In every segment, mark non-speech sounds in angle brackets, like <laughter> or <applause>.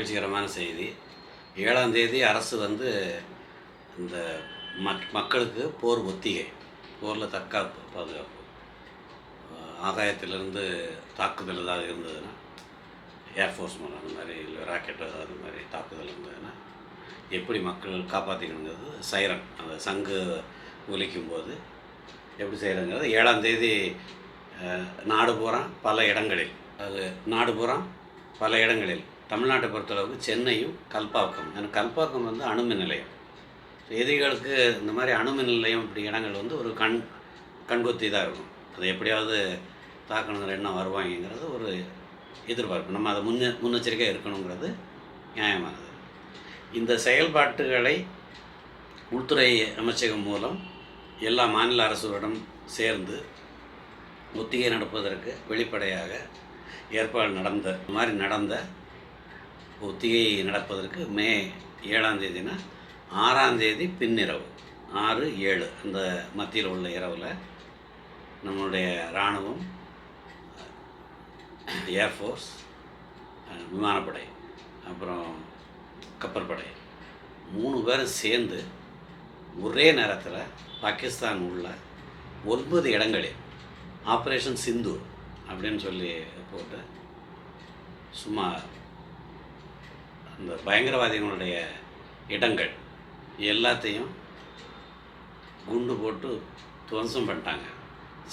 மகிழ்ச்சிகரமான செய்தி. ஏழாம் தேதி அரசு வந்து இந்த மக் மக்களுக்கு போர் ஒத்திகை போரில் தற்காப்பு பாதுகாப்பு. ஆகாயத்திலிருந்து தாக்குதல் ஏதாவது இருந்ததுன்னா ஏர்ஃபோர்ஸ் மூலம் அந்த மாதிரி இல்லை ராக்கெட் ஏதாவது அந்த மாதிரி தாக்குதல் இருந்ததுன்னா எப்படி மக்கள் காப்பாற்றிக்கணுங்கிறது சைரன் அந்த சங்கு ஒலிக்கும் போது எப்படி செய்கிறங்கிறது ஏழாம் தேதி நாடு பூரா பல இடங்களில் அது நாடு பூரா பல இடங்களில் தமிழ்நாட்டை பொறுத்தளவுக்கு சென்னையும் கல்பாக்கம். ஏன்னா கல்பாக்கம் வந்து அணுமின் நிலையம் எதிரிகளுக்கு இந்த மாதிரி அணுமின் நிலையம் இப்படி இடங்கள் வந்து ஒரு கண் கண்கொத்தி தான் இருக்கும். அதை எப்படியாவது தாக்கணுங்கிற எண்ணம் வருவாங்கங்கிறது ஒரு எதிர்பார்ப்பு. நம்ம அதை முன்னே முன்னெச்சரிக்கையாக இருக்கணுங்கிறது நியாயமானது. இந்த செயல்பாட்டுகளை உள்துறை அமைச்சகம் மூலம் எல்லா மாநில அரசுகளிடம் சேர்ந்து ஒத்திகை நடப்பதற்கு வெளிப்படையாக ஏற்பாடு நடந்த மாதிரி நடந்த ஒத்திகை நடப்பதற்கு மே ஏழாம் தேதினா ஆறாம் தேதி பின்னிரவு ஆறு ஏழு. அந்த மத்தியில் உள்ள இரவில் நம்மளுடைய இராணுவம் ஏர்ஃபோர்ஸ் விமானப்படை அப்புறம் கப்பற்படை மூணு பேரும் சேர்ந்து ஒரே நேரத்தில் பாகிஸ்தான் உள்ள ஒன்பது இடங்களில் ஆப்ரேஷன் சிந்து அப்படின்னு சொல்லி போட்டு சும்மா இந்த பயங்கரவாதிகளுடைய இடங்கள் எல்லாத்தையும் குண்டு போட்டு துவம்சம் பண்ணிட்டாங்க.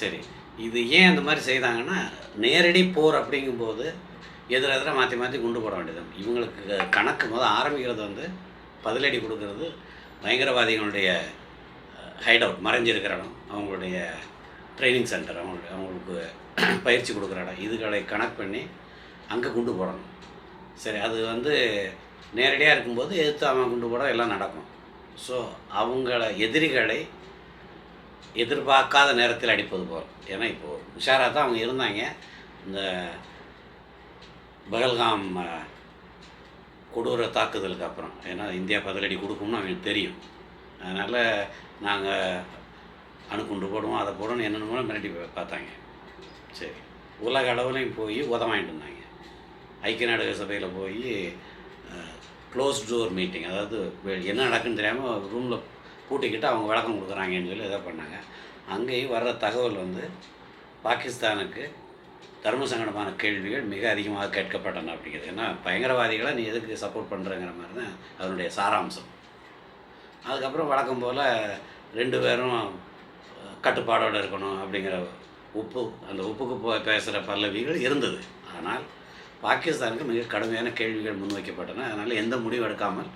சரி இது ஏன் அந்த மாதிரி செய்தாங்கன்னா நேரடி போர் அப்படிங்கும்போது எதிர எதிர மாற்றி மாற்றி குண்டு போட வேண்டியது. இவங்களுக்கு கணக்கு முதல் ஆரம்பிக்கிறது வந்து பதிலடி கொடுக்கறது பயங்கரவாதிகளுடைய ஹைட் அவுட் மறைஞ்சிருக்கிற இடம் அவங்களுடைய ட்ரைனிங் சென்டர் அவங்களுடைய அவங்களுக்கு <clears throat> பயிற்சி கொடுக்குற இடம். இதுகளை கணக்கு பண்ணி அங்கே குண்டு போடணும். சரி அது வந்து நேரடியாக இருக்கும்போது எதிர்த்து அவன் குண்டு போட எல்லாம் நடக்கும். ஸோ அவங்கள எதிரிகளை எதிர்பார்க்காத நேரத்தில் அடிப்பது போல். ஏன்னா இப்போது உஷாராக தான் அவங்க இருந்தாங்க. இந்த பகல்காம் கொடூர தாக்குதலுக்கு அப்புறம். ஏன்னா இந்தியா பதிலடி கொடுக்கும்னு அவங்களுக்கு தெரியும். அதனால் நாங்கள் அணுக்குண்டு போடுவோம் அதை போடணும் என்னென்னமோ மிரட்டி பார்த்தாங்க. சரி. உலக அளவுலையும் போய் உதவ வாங்கிட்டு இருந்தாங்க. ஐக்கிய நாடுகள் சபையில் போய் க்ளோஸ் டோர் மீட்டிங் அதாவது என்ன நடக்குன்னு தெரியாமல் ரூமில் பூட்டிக்கிட்டு அவங்க விளக்கம் கொடுக்குறாங்கன்னு சொல்லி இதை பண்ணாங்க. அங்கேயும் வர்ற தகவல் வந்து பாகிஸ்தானுக்கு தர்ம சங்கடமான கேள்விகள் மிக அதிகமாக கேட்கப்பட்டன அப்படிங்கிறது. ஏன்னா பயங்கரவாதிகளை நீ எதுக்கு சப்போர்ட் பண்ணுறங்கிற மாதிரி தான் அதனுடைய சாராம்சம். அதுக்கப்புறம் வழக்கம் போல் ரெண்டு பேரும் கட்டுப்பாடோடு இருக்கணும் அப்படிங்கிற உப்பு அந்த உப்புக்கு போ பேசுகிற பல்லவிகள் இருந்தது. ஆனால் பாகிஸ்தானுக்கு மிக கடுமையான கேள்விகள் முன்வைக்கப்பட்டன. அதனால் எந்த முடிவும் எடுக்காமல்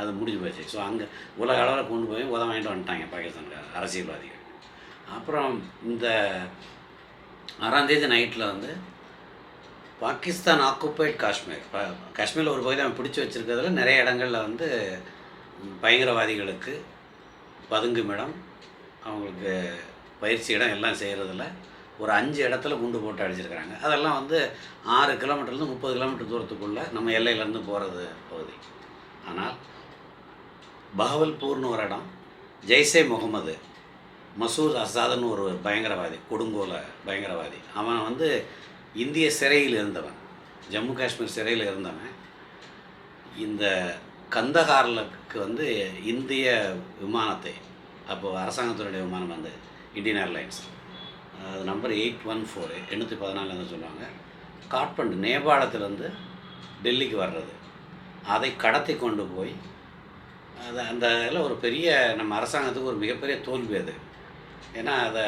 அது முடிஞ்சு போச்சு. ஸோ அங்கே உலக அளவில் கொண்டு போய் உதவ வாங்கிட்டு வந்துட்டாங்க பாகிஸ்தானுக்கு அரசியல்வாதிகள். அப்புறம் இந்த ஆறாந்தேதி நைட்டில் வந்து பாகிஸ்தான் ஆக்குப்பைட் காஷ்மீர். காஷ்மீரில் ஒரு பகுதி அவன் பிடிச்சி வச்சுருக்கிறதுல நிறைய இடங்களில் வந்து பயங்கரவாதிகளுக்கு பதுங்கும் இடம் அவங்களுக்கு பயிற்சி இடம் எல்லாம் செய்கிறதில்ல ஒரு அஞ்சு இடத்துல குண்டு போட்டு அடிச்சிருக்கிறாங்க. அதெல்லாம் வந்து ஆறு கிலோமீட்டர்லேருந்து முப்பது கிலோமீட்டர் தூரத்துக்குள்ளே நம்ம எல்லையிலேருந்து போகிறது பகுதி. ஆனால் பகவல்பூர்னு ஒரு இடம் ஜெய்சே முகமது மசூத் அசாதுன்னு ஒரு பயங்கரவாதி கொடுங்கோல பயங்கரவாதி. அவன் வந்து இந்திய சிறையில் இருந்தவன் ஜம்மு காஷ்மீர் சிறையில் இருந்தவன். இந்த கந்தஹார்லுக்கு வந்து இந்திய விமானத்தை அப்போது அரசாங்கத்தினுடைய விமானம் வந்து இந்தியன் ஏர்லைன்ஸ். அது நம்பர் எயிட் ஒன் ஃபோர் எண்ணூற்றி பதினாலுன்னு சொல்லுவாங்க. காட்மண்டு நேபாளத்திலேருந்து டெல்லிக்கு வர்றது. அதை கடத்தி கொண்டு போய் அது அந்த இதில் ஒரு பெரிய நம்ம அரசாங்கத்துக்கு ஒரு மிகப்பெரிய தோல்வி அது. ஏன்னா அதை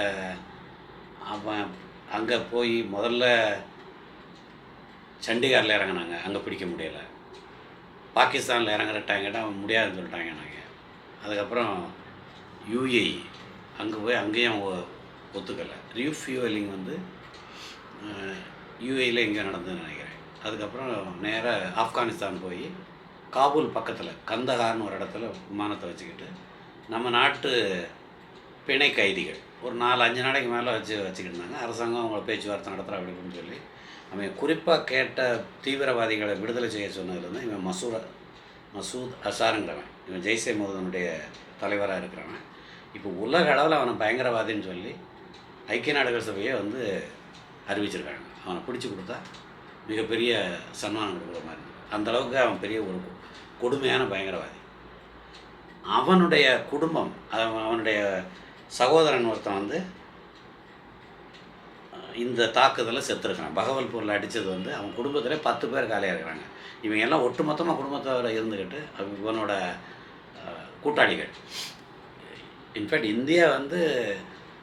அவன் அங்கே போய் முதல்ல சண்டிகாரில் இறங்குனாங்க அங்கே பிடிக்க முடியலை. பாகிஸ்தானில் இறங்குற டைங்கிட்ட அவன் முடியாதுன்னு சொல்லிட்டாங்க நாங்கள் அதுக்கப்புறம் யூஏஇ அங்கே போய் அங்கேயும் அவங்க ஒத்துக்கலை. ரீஃபியூவலிங் வந்து யூஏயில் எங்கே நடந்ததுன்னு நினைக்கிறேன். அதுக்கப்புறம் நேராக ஆப்கானிஸ்தான் போய் காபூல் பக்கத்தில் கந்தகார்னு ஒரு இடத்துல விமானத்தை வச்சுக்கிட்டு நம்ம நாட்டு பிணை கைதிகள் ஒரு நாலு அஞ்சு நாளைக்கு மேலே வச்சு வச்சுக்கிட்டு இருந்தாங்க. அரசாங்கம் அவங்கள பேச்சுவார்த்தை நடத்துகிறா அப்படி சொல்லி அவன் குறிப்பாக கேட்ட தீவிரவாதிகளை விடுதலை செய்ய சொன்னதுலேருந்து இவன் மசூர மசூத் அசாருங்கிறவன். இவன் ஜெய்சே முகமதுனுடைய தலைவராக இருக்கிறவன். இப்போ உலக அளவில் அவனை பயங்கரவாதின்னு சொல்லி ஐக்கிய நாடுகள் சபையை வந்து அறிவிச்சிருக்காங்க. அவனை பிடிச்சி கொடுத்தா மிகப்பெரிய சன்மானம் கொடுக்குற மாதிரி அந்த அளவுக்கு அவன் பெரிய ஒரு கொடுமையான பயங்கரவாதி. அவனுடைய குடும்பம் அவனுடைய சகோதரன் ஒருத்தன் வந்து இந்த தாக்குதலில் செத்துருக்கான். பகவல்பூரில் அடித்தது வந்து அவன் குடும்பத்திலே பத்து பேர் காலியாக இருக்கிறாங்க. இவங்க எல்லாம் ஒட்டுமொத்தமாக குடும்பத்தோட இருந்துக்கிட்டு இவனோட கூட்டாளிகள். இன்ஃபேக்ட் இந்தியா வந்து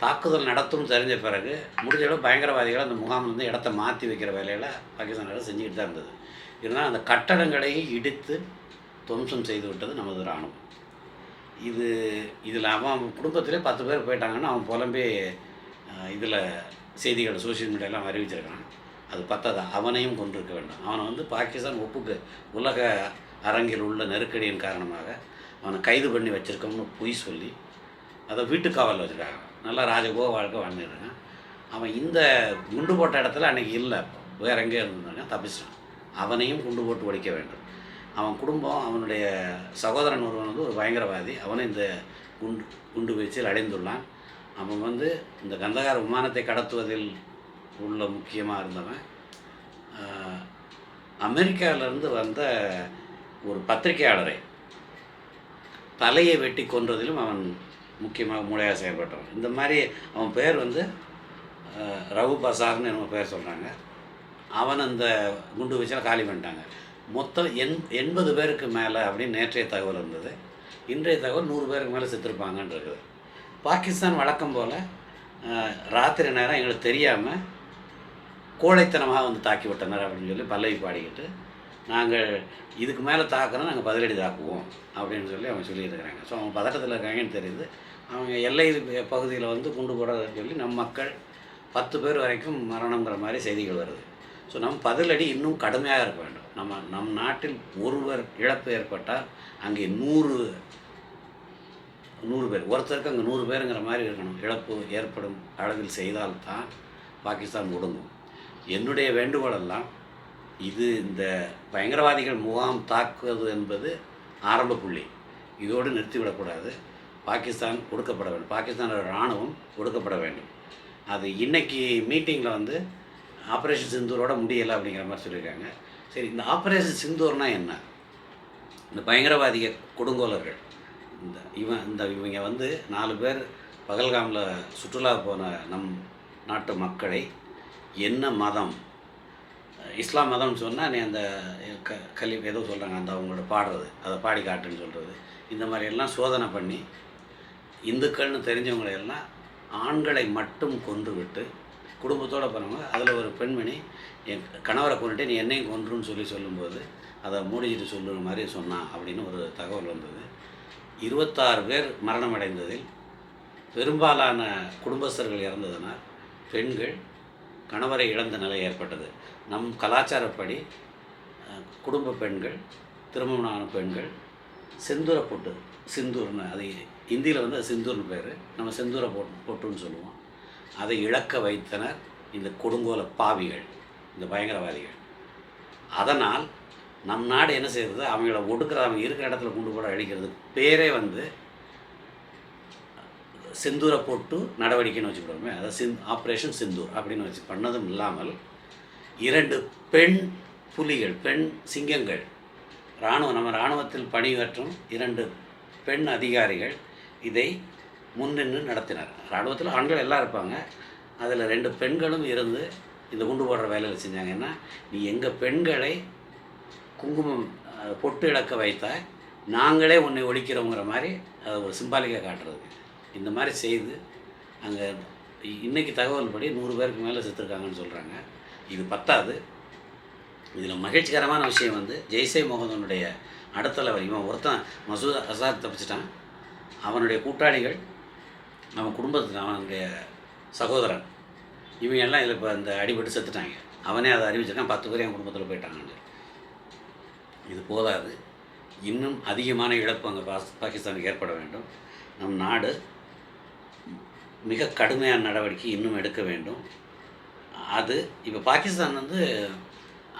தாக்குதல் நடத்தும் தெரிஞ்ச பிறகு முடிஞ்ச அளவு பயங்கரவாதிகள் அந்த முகாம்லேருந்து இடத்த மாற்றி வைக்கிற வேலையில் பாகிஸ்தான் அரசு செஞ்சுக்கிட்டு தான் இருந்தது. இருந்தால் அந்த கட்டடங்களை இடித்து துவம்சம் செய்து விட்டது நமது இராணுவம். இது இதில் அவன் குடும்பத்திலே பத்து பேர் போயிட்டாங்கன்னு அவன் புலம்பி இதில் செய்திகள் சோஷியல் மீடியாலாம் அறிவிச்சிருக்கான். அது பத்தாது அவனையும் கொண்டிருக்க வேண்டும். அவனை வந்து பாகிஸ்தான் ஒப்புக்கு உலக அரங்கில் உள்ள நெருக்கடியின் காரணமாக அவனை கைது பண்ணி வச்சுருக்கோம்னு பொய் சொல்லி அதை வீட்டுக்காவலில் வச்சுருக்காங்க. நல்லா ராஜகோக வாழ்க்கை வாழ்ந்துருக்கான் அவன் இந்த குண்டு போட்ட இடத்துல அன்றைக்கி இல்லை வேற எங்கேயோ இருந்தாங்க தப்பிச்சிட்டான். அவனையும் குண்டு போட்டு ஒழிக்க வேண்டும். அவன் குடும்பம் அவனுடைய சகோதரன் ஒருவன் வந்து ஒரு பயங்கரவாதி. அவனும் இந்த குண்டு குண்டு வீச்சில் அடைந்துள்ளான் அவன் வந்து இந்த கந்தகார விமானத்தை கடத்துவதில் உள்ள முக்கியமாக இருந்தவன். அமெரிக்காவிலேருந்து வந்த ஒரு பத்திரிகையாளரை தலையை வெட்டி கொன்றதிலும் அவன் முக்கியமாக மூளையாக செயல்பட்டவர். இந்த மாதிரி அவன் பேர் வந்து ரவு பசார்னு நம்ம பேர் சொல்கிறாங்க அவன் அந்த குண்டு வச்சில் காலி பண்ணிட்டாங்க. மொத்தம் எண் எண்பது பேருக்கு மேலே அப்படின்னு நேற்றைய தகவல் இருந்தது. இன்றைய தகவல் நூறு பேருக்கு மேலே செத்துருப்பாங்கன்னு இருக்குது. பாகிஸ்தான் வழக்கம் போல் ராத்திரி நேரம் எங்களுக்கு தெரியாமல் கோழைத்தனமாக வந்து தாக்கி விட்டனர் அப்படின்னு சொல்லி பல்லவி பாடிக்கிட்டு நாங்கள் இதுக்கு மேலே தாக்குறோம் நாங்கள் பதிலடி தாக்குவோம் அப்படின்னு சொல்லி அவங்க சொல்லியிருக்கிறாங்க. ஸோ அவங்க பதட்டத்தில் இருக்காங்கன்னு தெரியுது. அவங்க எல்லை பகுதியில் வந்து குண்டு போடாதுன்னு சொல்லி நம் மக்கள் பத்து பேர் வரைக்கும் மரணங்கிற மாதிரி செய்திகள் வருது. ஸோ நம் பதிலடி இன்னும் கடுமையாக இருக்க வேண்டும். நம்ம நம் நாட்டில் ஒருவர் இழப்பு ஏற்பட்டால் அங்கே நூறு நூறு பேர் ஒருத்தருக்கு அங்கே நூறு பேருங்கிற மாதிரி இருக்கணும். இழப்பு ஏற்படும் அளவில் செய்தால்தான் பாகிஸ்தான் ஒடுங்கும். என்னுடைய வேண்டுகோளெல்லாம் இது இந்த பயங்கரவாதிகள் முகாம் தாக்குவது என்பது ஆரம்ப புள்ளி. இதோடு நிறுத்திவிடக்கூடாது. பாகிஸ்தான் ஒடுக்கப்பட வேண்டும். பாகிஸ்தானோட இராணுவம் ஒடுக்கப்பட வேண்டும். அது இன்றைக்கி மீட்டிங்கில் வந்து ஆப்ரேஷன் சிந்தூரோட முடியலை அப்படிங்கிற மாதிரி சொல்லியிருக்காங்க. சரி இந்த ஆப்ரேஷன் சிந்தூர்னா என்ன? இந்த பயங்கரவாதிக கொடுங்கோலர்கள். இந்த இவன் இந்த இவங்க வந்து நாலு பேர் பகல்காமில் சுற்றுலா போன நம் நாட்டு மக்களை என்ன மதம்? இஸ்லாம் மதம்னு சொன்னால் நீ அந்த க கலி ஏதோ சொல்கிறாங்க அந்த அவங்களோட பாடுறது அதை பாடி காட்டுன்னு சொல்கிறது இந்த மாதிரி எல்லாம் சோதனை பண்ணி இந்துக்கள்னு தெரிஞ்சவங்களை எல்லாம் ஆண்களை மட்டும் கொன்று விட்டு குடும்பத்தோடு போனவங்க அதில் ஒரு பெண்மணி என் கணவரை கொண்டுட்டு நீ என்னையும் கொன்றுன்னு சொல்லி சொல்லும்போது அதை மூடிச்சிட்டு சொல்லுற மாதிரி சொன்னான் அப்படின்னு ஒரு தகவல் வந்தது. இருபத்தாறு பேர் மரணம் அடைந்ததில் பெரும்பாலான குடும்பஸ்தர்கள் இறந்ததனால் பெண்கள் கணவரை இழந்த நிலை ஏற்பட்டது. நம் கலாச்சாரப்படி குடும்ப பெண்கள் திருமணமான பெண்கள் செந்தூர பொட்டு சிந்தூர்னு அது இந்தியில் வந்து சிந்தூர்னு பேர். நம்ம செந்தூர பொட்டு பொட்டுன்னு சொல்லுவோம். அதை இழக்க வைத்தனர் இந்த கொடுங்கோல பாவிகள் இந்த பயங்கரவாதிகள். அதனால் நம் நாடு என்ன செய்கிறது அவங்கள ஒடுக்கிற அவங்க இருக்கிற இடத்துல கொண்டு போட அழிக்கிறது பேரே வந்து செந்தூரை போட்டு நடவடிக்கைன்னு வச்சுக்கிடுவோமே அதாவது சிந் ஆப்ரேஷன் சிந்தூர் அப்படின்னு வச்சு பண்ணதும் இல்லாமல் இரண்டு பெண் புலிகள் பெண் சிங்கங்கள் இராணுவ நம்ம இராணுவத்தில் பணியாற்றும் இரண்டு பெண் அதிகாரிகள் இதை முன்னின்று நடத்தினார். இராணுவத்தில் ஆண்கள் எல்லாம் இருப்பாங்க. அதில் ரெண்டு பெண்களும் இருந்து இந்த குண்டு போடுற வேலையில் செஞ்சாங்கன்னா நீ எங்கள் பெண்களை குங்குமம் பொட்டு இழக்க வைத்தால் நாங்களே உன்னை ஒழிக்கிறோங்கிற மாதிரி அதை ஒரு சிம்பாலிக்காக காட்டுறது இந்த மாதிரி செய்து அங்கே இன்னைக்கு தகவல் படி நூறு பேருக்கு மேலே செத்துருக்காங்கன்னு சொல்கிறாங்க இது பத்தாது. இதில் மகிழ்ச்சிகரமான விஷயம் வந்து ஜெய்சே முகமதுனுடைய அடுத்த லெவல் இவன் ஒருத்தன் மசூத் அசாத் தப்பிச்சிட்டான். அவனுடைய கூட்டாளிகள் அவன் குடும்பத்தில் அவனுடைய சகோதரன் இவங்க எல்லாம் இதில் இப்போ இந்த அடிபட்டு செத்துட்டாங்க. அவனே அதை அறிவிச்சிருக்கான். பத்து பேர் என் குடும்பத்தில் போயிட்டாங்கன்னு இது போதாது. இன்னும் அதிகமான இழப்பு அங்கே பாஸ் பாகிஸ்தானுக்கு ஏற்பட வேண்டும். நம் நாடு மிக கடுமையான நடவடிக்கை இன்னும் எடுக்க வேண்டும். அது இப்போ பாகிஸ்தான் வந்து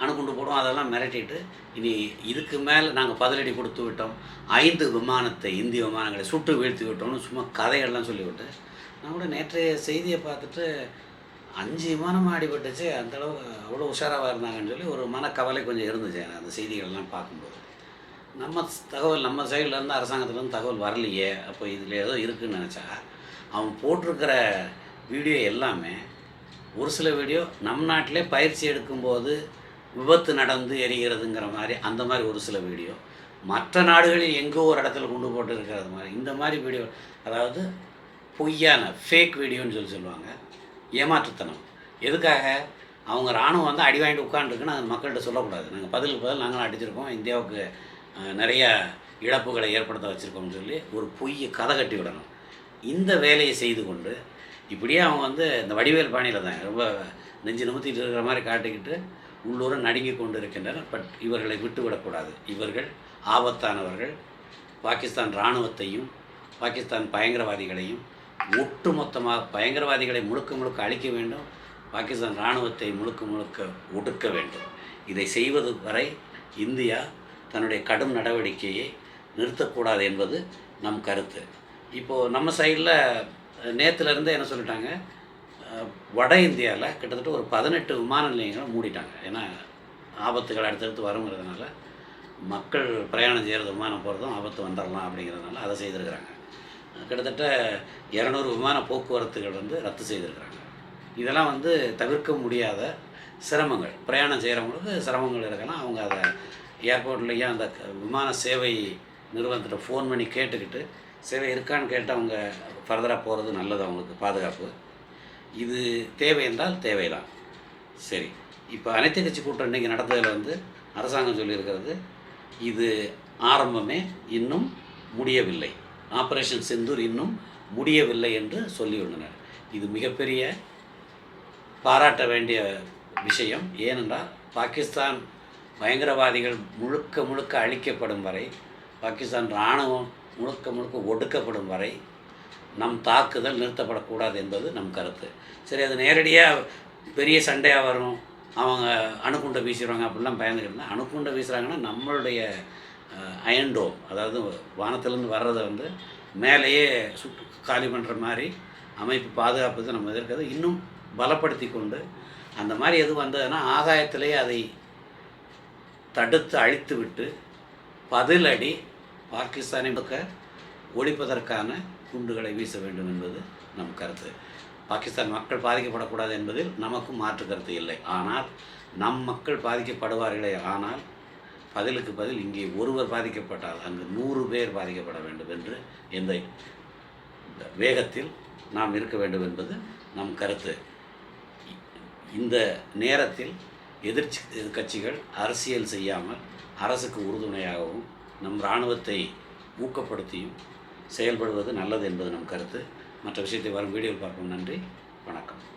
அணுகுண்டு போடும் அதெல்லாம் மிரட்டிட்டு இனி இதுக்கு மேலே நாங்கள் பதிலடி கொடுத்து விட்டோம். ஐந்து விமானத்தை இந்திய விமானங்களை சுட்டு வீழ்த்தி விட்டோம்னு சும்மா கதைகள்லாம் சொல்லிவிட்டு நான் கூட நேற்றைய செய்தியை பார்த்துட்டு அஞ்சு விமானம் அடிபட்டுச்சு அந்த அளவு அவ்வளோ உஷாராக இருந்தாங்கன்னு சொல்லி ஒரு மனக்கவலை கொஞ்சம் இருந்துச்சு அந்த செய்திகள்லாம் பார்க்கும்போது. நம்ம தகவல் நம்ம சைட்லேருந்து அரசாங்கத்துலேருந்து தகவல் வரலையே. அப்போ இதில் ஏதோ இருக்குன்னு நினச்சா அவன் போட்டிருக்கிற வீடியோ எல்லாமே ஒரு சில வீடியோ நம் நாட்டிலே பயிற்சி எடுக்கும்போது விபத்து நடந்து எரிகிறதுங்கிற மாதிரி அந்த மாதிரி ஒரு சில வீடியோ. மற்ற நாடுகளில் எங்கோ ஒரு இடத்துல கொண்டு போட்டு இருக்கிறது மாதிரி. இந்த மாதிரி வீடியோ அதாவது பொய்யான ஃபேக் வீடியோன்னு சொல்லி சொல்லுவாங்க. ஏமாற்றுத்தனம். எதுக்காக? அவங்க ராணுவம் வந்து அடி வாங்கிட்டு உட்காந்துருக்குன்னு அது மக்கள்கிட்ட சொல்லக்கூடாது. நாங்கள் பதிலுக்கு பதில் நாங்களும் அடிச்சிருக்கோம். இந்தியாவுக்கு நிறையா இழப்புகளை ஏற்படுத்த வச்சுருக்கோம்னு சொல்லி ஒரு பொய்யை கதை கட்டி விடணும். இந்த வேலையை செய்து கொண்டு இப்படியே அவங்க வந்து இந்த வடிவேல் பாணியில் தான் ரொம்ப நெஞ்சு நிமித்திட்டு இருக்கிற மாதிரி காட்டிக்கிட்டு உள்ளூர நடுங்கி கொண்டிருக்கின்றனர் பட் இவர்களை விட்டு விடக்கூடாது இவர்கள் ஆபத்தானவர்கள். பாகிஸ்தான் இராணுவத்தையும் பாகிஸ்தான் பயங்கரவாதிகளையும் ஒட்டுமொத்தமாக பயங்கரவாதிகளை முழுக்க முழுக்க அழிக்க வேண்டும். பாகிஸ்தான் இராணுவத்தை முழுக்க முழுக்க ஒடுக்க வேண்டும். இதை செய்வது வரை இந்தியா தன்னுடைய கடும் நடவடிக்கையை நிறுத்தக்கூடாது என்பது நம் கருத்து. இப்போது நம்ம சைடில் நேற்றுலேருந்து என்ன சொல்லிட்டாங்க? வட இந்தியாவில் கிட்டத்தட்ட ஒரு பதினெட்டு விமான நிலையங்களை மூடிட்டாங்க. ஏன்னா ஆபத்துகள் அடுத்தடுத்து வருங்கிறதுனால மக்கள் பிரயாணம் செய்கிறது விமானம் போகிறதும் ஆபத்து வந்துடலாம் அப்படிங்கிறதுனால அதை செய்திருக்கிறாங்க. கிட்டத்தட்ட இரநூறு விமான போக்குவரத்துகள் வந்து ரத்து செய்திருக்கிறாங்க. இதெல்லாம் வந்து தவிர்க்க முடியாத சிரமங்கள். பிரயாணம் செய்கிறவங்களுக்கு சிரமங்கள் இருக்கலாம். அவங்க அதை ஏர்போர்ட்லேயும் அந்த விமான சேவை நிறுவனத்திட்ட ஃபோன் பண்ணி கேட்டுக்கிட்டு சேவை இருக்கான்னு கேட்டு அவங்க ஃபர்தராக போகிறது நல்லது அவங்களுக்கு பாதுகாப்பு. இது தேவை என்றால் தேவைதான். சரி இப்போ அனைத்து கட்சி கூட்டம் இன்றைக்கி நடந்ததில் வந்து அரசாங்கம் சொல்லியிருக்கிறது இது ஆரம்பமே இன்னும் முடியவில்லை. ஆப்ரேஷன் செந்தூர் இன்னும் முடியவில்லை என்று சொல்லியுள்ளனர். இது மிகப்பெரிய பாராட்ட வேண்டிய விஷயம். ஏனென்றால் பாகிஸ்தான் பயங்கரவாதிகள் முழுக்க முழுக்க அழிக்கப்படும் வரை பாகிஸ்தான் இராணுவம் முழுக்க முழுக்க ஒடுக்கப்படும் வரை நம் தாக்குதல் நிறுத்தப்படக்கூடாது என்பது நம் கருத்து. சரி அது நேரடியாக பெரிய சண்டையாக வரும் அவங்க அணுக்குண்டை வீசிடுவாங்க அப்படிலாம் பயந்துக்கிட்டு அணுக்குண்டை வீசுகிறாங்கன்னா நம்மளுடைய அயன்டோம் அதாவது வானத்திலேருந்து வர்றதை வந்து மேலேயே சுட்டு காலி பண்ணுற மாதிரி அமைப்பு பாதுகாப்புக்கு நம்ம எதிர்க்கிறது. இன்னும் பலப்படுத்தி கொண்டு அந்த மாதிரி எது வந்ததுன்னா ஆகாயத்திலேயே அதை தடுத்து அழித்து விட்டு பதிலடி பாகிஸ்தானை முழுக்க ஒழிப்பதற்கான குண்டுகளை வீச வேண்டும் என்பது நம் கருத்து. பாகிஸ்தான் மக்கள் பாதிக்கப்படக்கூடாது என்பதில் நமக்கும் மாற்று கருத்து இல்லை. ஆனால் நம் மக்கள் பாதிக்கப்படுவார்களே ஆனால் பதிலுக்கு பதில் இங்கே ஒருவர் பாதிக்கப்பட்டால் அங்கு நூறு பேர் பாதிக்கப்பட வேண்டும் என்று இந்த வேகத்தில் நாம் இருக்க வேண்டும் என்பது நம் கருத்து. இந்த நேரத்தில் எதிர்ச்சி கட்சிகள் அரசியல் செய்யாமல் அரசுக்கு உறுதுணையாகவும் நம் இராணுவத்தை ஊக்கப்படுத்தியும் செயல்படுவது நல்லது என்பது நம் கருத்து. மற்ற விஷயத்தை வரும் வீடியோவில் பார்ப்போம். நன்றி. வணக்கம்.